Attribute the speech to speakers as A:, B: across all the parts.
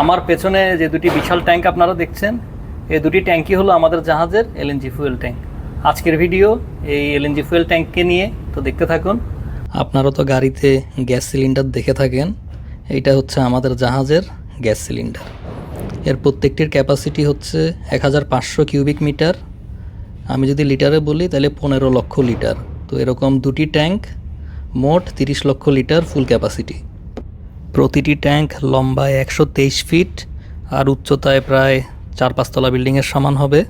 A: আমার পেছনে যে দুটি বিশাল ট্যাঙ্ক আপনারা দেখছেন এই দুটি ট্যাঙ্কই হলো আমাদের জাহাজের এলএনজি ফুয়েল ট্যাঙ্ক। আজকের ভিডিও এই এলএনজি ফুয়েল ট্যাঙ্ককে নিয়ে, তো দেখতে থাকুন। আপনারা তো গাড়িতে গ্যাস সিলিন্ডার দেখে থাকেন, এইটা হচ্ছে আমাদের জাহাজের গ্যাস সিলিন্ডার। এর প্রত্যেকটির ক্যাপাসিটি হচ্ছে এক হাজার পাঁচশো কিউবিক মিটার। আমি যদি লিটারে বলি, তাহলে পনেরো লক্ষ লিটার। তো এরকম দুটি ট্যাঙ্ক, মোট তিরিশ লক্ষ লিটার ফুল ক্যাপাসিটি। প্রতিটি ট্যাঙ্ক লম্বায় একশো তেইশ ফিট আর উচ্চতায় প্রায় চার পাঁচতলা বিল্ডিংয়ের সমান হবে।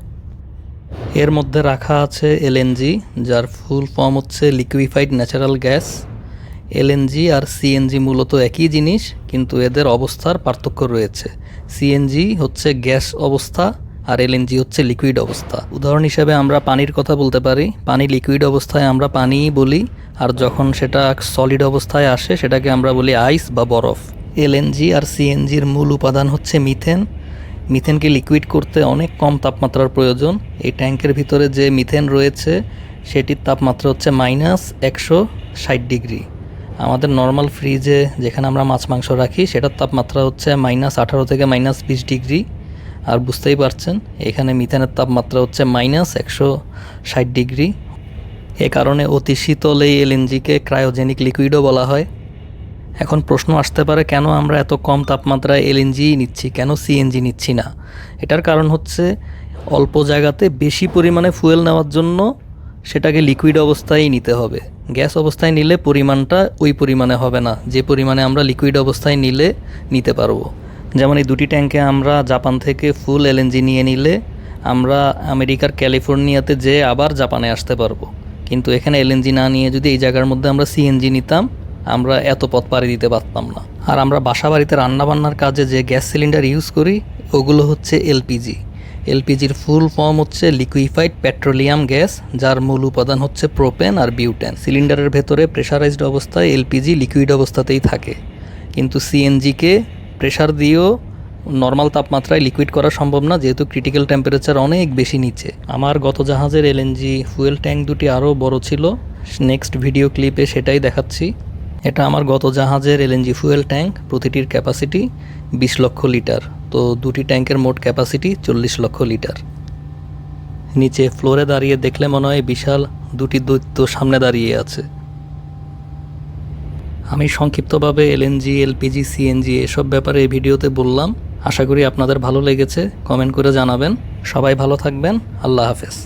A: এর মধ্যে রাখা আছে এলএনজি, যার ফুল ফর্ম হচ্ছে লিকুইফাইড ন্যাচারাল গ্যাস। এলএনজি আর সিএনজি মূলত একই জিনিস, কিন্তু এদের অবস্থার পার্থক্য রয়েছে। সিএনজি হচ্ছে গ্যাস অবস্থা আর এলএনজি হচ্ছে লিকুইড অবস্থা। উদাহরণ হিসেবে আমরা পানির কথা বলতে পারি। পানি লিকুইড অবস্থায় আমরা পানিই বলি, আর যখন সেটা সলিড অবস্থায় আসে, সেটাকে আমরা বলি আইস বা বরফ। এলএনজি আর সিএনজির মূল উপাদান হচ্ছে মিথেন মিথেনকে লিকুইড করতে অনেক কম তাপমাত্রার প্রয়োজন। এই ট্যাঙ্কের ভিতরে যে মিথেন রয়েছে, সেটির তাপমাত্রা হচ্ছে মাইনাস একশো ষাট ডিগ্রি। আমাদের নর্মাল ফ্রিজে যেখানে আমরা মাছ মাংস রাখি, সেটার তাপমাত্রা হচ্ছে মাইনাস আঠারো থেকে মাইনাস বিশ ডিগ্রি। আর বুঝতেই পারছেন, এখানে মিথেনের তাপমাত্রা হচ্ছে মাইনাস একশো ষাট ডিগ্রি। এ কারণে অতি শীতল এই এলএনজিকে ক্রায়োজেনিক লিকুইডও বলা হয়। এখন প্রশ্ন আসতে পারে, কেন আমরা এত কম তাপমাত্রায় এলএনজি নিচ্ছি, কেন সিএনজি নিচ্ছি না? এটার কারণ হচ্ছে অল্প জায়গাতে বেশি পরিমাণে ফুয়েল নেওয়ার জন্য সেটাকে লিকুইড অবস্থায় নিতে হবে। গ্যাস অবস্থায় নিলে পরিমাণটা ওই পরিমাণে হবে না, যে পরিমাণে আমরা লিকুইড অবস্থায় নিলে নিতে পারব। যেমন এই দুটি ট্যাঙ্কে আমরা জাপান থেকে ফুল এলএনজি নিয়ে নিলে আমরা আমেরিকার ক্যালিফোর্নিয়াতে যেয়ে আবার জাপানে আসতে পারব। কিন্তু এখানে এলএনজি না নিয়ে যদি এই জায়গার মধ্যে আমরা সিএনজি নিতাম, আমরা এত পথ পাড়ি দিতে পারতাম না। আর আমরা বাসা বাড়িতে রান্নাবান্নার কাজে যে গ্যাস সিলিন্ডার ইউজ করি, ওগুলো হচ্ছে এলপিজি। এলপিজির ফুল ফর্ম হচ্ছে লিকুইফাইড পেট্রোলিয়াম গ্যাস, যার মূল উপাদান হচ্ছে প্রোপেন আর বিউটেন। সিলিন্ডারের ভেতরে প্রেশারাইজড অবস্থায় এলপিজি লিকুইড অবস্থাতেই থাকে। কিন্তু সিএনজিকে প্রেশার দিয়েও নর্মাল তাপমাত্রায় লিকুইড করা সম্ভব না, যেহেতু ক্রিটিক্যাল টেম্পারেচার অনেক বেশি নিচে। আমার গত জাহাজের এলএনজি ফুয়েল ট্যাঙ্ক দুটি আরও বড় ছিল। নেক্সট ভিডিও ক্লিপে সেটাই দেখাচ্ছি। এটা আমার গত জাহাজের এলএনজি ফুয়েল ট্যাঙ্ক প্রতিটির ক্যাপাসিটি বিশ লক্ষ লিটার। তো দুটি ট্যাঙ্কের মোট ক্যাপাসিটি চল্লিশ লক্ষ লিটার। নিচে ফ্লোরে দাঁড়িয়ে দেখলে মনে হয় বিশাল দুটি দৈত্য সামনে দাঁড়িয়ে আছে। আমি সংক্ষিপ্তভাবে এলএনজি এলপিজি সিএনজি এসব ব্যাপারে এই ভিডিওতে বললাম। আশা করি আপনাদের ভালো লেগেছে। কমেন্ট করে জানাবেন। সবাই ভালো থাকবেন। আল্লাহ হাফেজ।